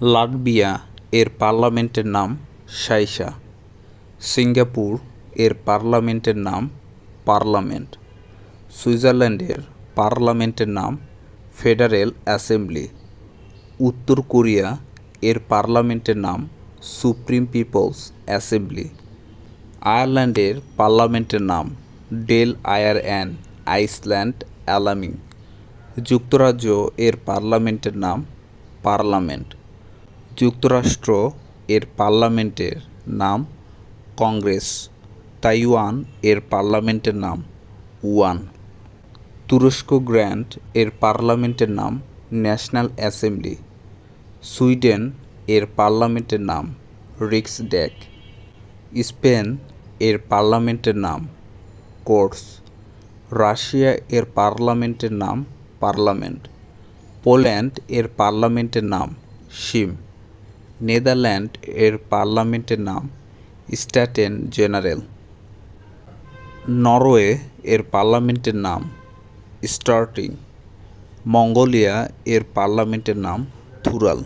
Latvia এর পার্লামেন্টের নাম শাইসা সিঙ্গাপুর এর পার্লামেন্টের নাম পার্লামেন্ট। সুইজারল্যান্ডের পার্লামেন্টের নাম ফেডারেল অ্যাসেম্বলি। উত্তর কোরিয়া এর পার্লামেন্টের নাম সুপ্রিম পিপলস অ্যাসেম্বলি। আয়ারল্যান্ডের পার্লামেন্টের নাম ডেল আয়ার অ্যান আইসল্যান্ড অ্যালামিং। যুক্তরাজ্য এর পার্লামেন্টের নাম পার্লামেন্ট। যুক্তরাষ্ট্র এর পার্লামেন্টের নাম কংগ্রেস, তাইওয়ান এর পার্লামেন্টের নাম ওয়ান তুরস্ক গ্র্যান্ড এর পার্লামেন্টের নাম ন্যাশনাল অ্যাসেম্বলি। সুইডেন এর পার্লামেন্টের নাম রিক্স রিক্সড্যাক স্পেন এর পার্লামেন্টের নাম কোর্স। রাশিয়া এর পার্লামেন্টের নাম পার্লামেন্ট। পোল্যান্ড এর পার্লামেন্টের নাম সিম নেদারল্যান্ড এর পার্লামেন্টের নাম স্ট্যাটেন জেনারেল। নরওয়ে এর পার্লামেন্টের নাম স্টার্টিং। মঙ্গোলিয়া এর পার্লামেন্টের নাম থুরাল।